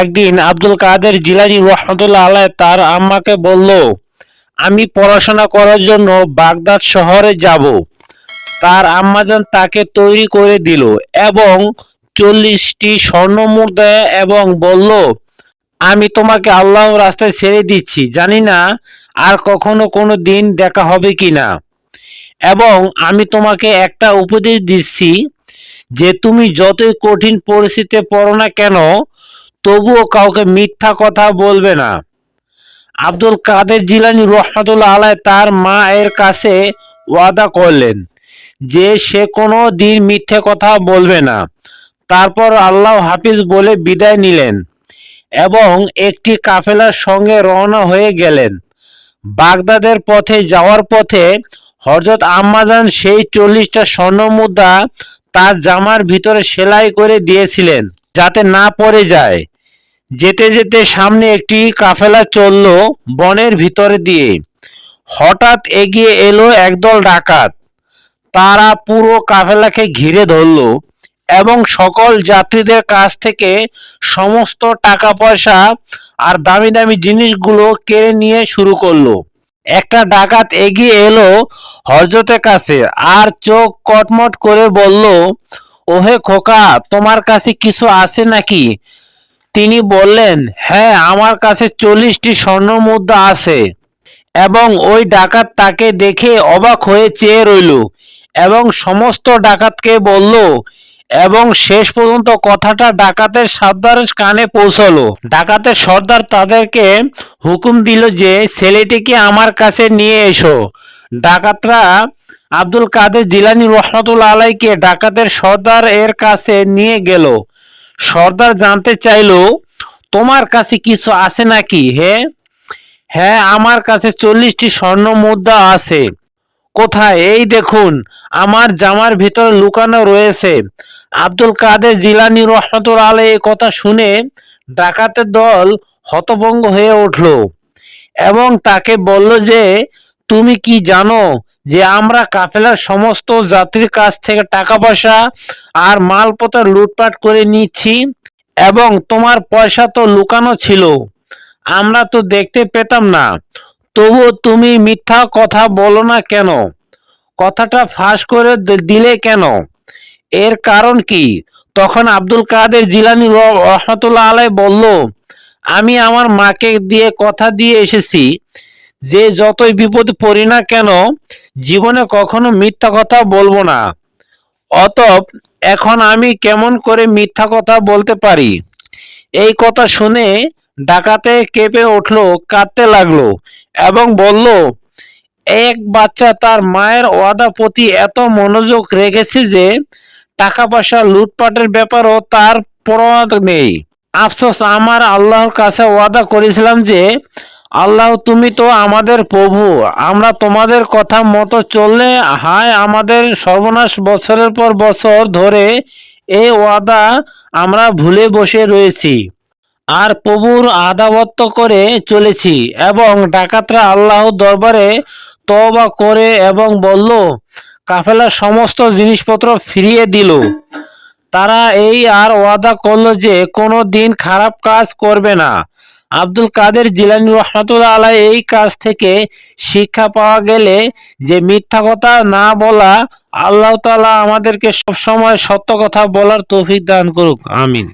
একদিন আব্দুল কাদের জিলানি রহমতুল্লাহ আলাহ তার আম্মাকে বলল, আমি পড়াশোনা করার জন্য বাগদাদ শহরে যাব। তার আম্মাজান তাকে তৈরি করে দিল এবং চল্লিশটি স্বর্ণ মুদ্রা এবং বলল, আমি তোমাকে আল্লাহ রাস্তায় ছেড়ে দিচ্ছি, জানি না আর কখনো কোনো দিন দেখা হবে কি না। এবং আমি তোমাকে একটা উপদেশ দিচ্ছি যে তুমি যতই কঠিন পরিস্থিতিতে পড়ো না কেন তবুও কাউকে মিথ্যা কথা বলবে না। আব্দুল কাদের জিলানি রহমতুল্লাহ আলায় তার মা এর কাছে ওয়াদা করলেন যে সে কোনো দিন মিথ্যে কথা বলবে না। তারপর আল্লাহ হাফিজ বলে বিদায় নিলেন এবং একটি কাফেলার সঙ্গে রওনা হয়ে গেলেন। বাগদাদের পথে যাওয়ার পথে হজরত আম্মাজান সেই চল্লিশটা স্বর্ণ মুদ্রা তার জামার ভিতরে সেলাই করে দিয়েছিলেন যাতে না পড়ে যায়। যেতে যেতে সামনে একটি কাফেলা চলল বনের ভিতরে দিয়ে। হঠাৎ এগিয়ে এলো একদল ডাকাত। তারা পুরো কাফেলাকে ঘিরে ধরল এবং সকল যাত্রীদের কাছ থেকে সমস্ত টাকা পয়সা আর দামি দামি জিনিসগুলো কেড়ে নিয়ে শুরু করল। একটা ডাকাত এগিয়ে এলো হজরতের কাছে আর চোখ কটমট করে বলল, ওহে খোকা, তোমার কাছে কিছু আছে নাকি? তিনি বললেন হ্যাঁ আমার কাছে চল্লিশটি স্বর্ণ মুদ্রা আছে। এবং ওই ডাকাত তাকে দেখে অবাক হয়ে চেয়ে রইল এবং সমস্ত ডাকাতকে বলল এবং শেষ পর্যন্ত কথাটা ডাকাতের সর্দারের কানে পৌঁছলো। ডাকাতের সর্দার তাদেরকে হুকুম দিল যে, ছেলেটিকে আমার কাছে নিয়ে এসো। ডাকাতরা আব্দুল কাদের জিলানি রহমতুল্লা আলাইকে ডাকাতের সর্দার এর কাছে নিয়ে গেল। সর্দার জানতে চাইলো, তোমার কাছে কিছু আছে নাকি? হে হ্যাঁ আমার কাছে চল্লিশটি স্বর্ণ মুদ্রা আছে। কোথায়? এই দেখুন, আমার জামার ভিতরে লুকানো রয়েছে। আব্দুল কাদের জিলানি রহমতুল আলে এই কথা শুনে ডাকাতের দল হতভঙ্গ হয়ে উঠল এবং তাকে বলল যে, তুমি কি জানো যে আমরা কাফেলার সমস্ত যাত্রীর কাছ থেকে টাকা পয়সা আর মালপত্র লুটপাট করে নিচ্ছি এবং তোমার পয়সা তো লুকানো ছিল। আমরা তো দেখতে পেতাম না। তবুও তুমি মিথ্যা কথা বলো না কেন? কথাটা ফাঁস করে দিলে কেন? এর কারণ কি? তখন আব্দুল কাদের জিলানি রহমতুল্লাহ আলাই বলল, আমি আমার মাকে দিয়ে কথা দিয়ে এসেছি। যে যতই বিপদ পড়ি না কেন, জীবনে কখনো মিথ্যা কথা বলব না। অতঃ এখন আমি কেমন করে মিথ্যা কথা বলতে পারি? এই কথা শুনে ডাকাতে কেঁপে উঠল, কাঁদতে লাগল এবং বলল, এক বাচ্চা তার মায়ের ওয়াদা প্রতি এত মনোযোগ রেখেছে যে টাকা পয়সা লুটপাটের ব্যাপারও তার প্রমাদ নেই। আফসোস, আমার আল্লাহর কাছে ওয়াদা করেছিলাম যে আল্লাহ, তুমি তো আমাদের প্রভু। আমরা তোমাদের কথা মতো চললে, হায়, আমাদের সর্বনাশ বছরের পর বছর ধরে এই ওয়াদা আমরা ভুলে বসে রয়েছি আর প্রভুর আদাবত্ত করে চলেছি এবং ডাকাতরা আল্লাহ দরবারে তবা করে এবং বলল, কাফেলার সমস্ত জিনিসপত্র ফিরিয়ে দিল। তারা এই আর ওয়াদা করল যে কোনো দিন খারাপ কাজ করবে না। আব্দুল কাদের জিলানি রহমতুল্লাহ আলাই এই কাজ থেকে শিক্ষা পাওয়া গেলে যে মিথ্যা কথা না বলা আল্লাহ তালা আমাদেরকে সবসময় সত্য কথা বলার তৌফিক দান করুক, আমিন।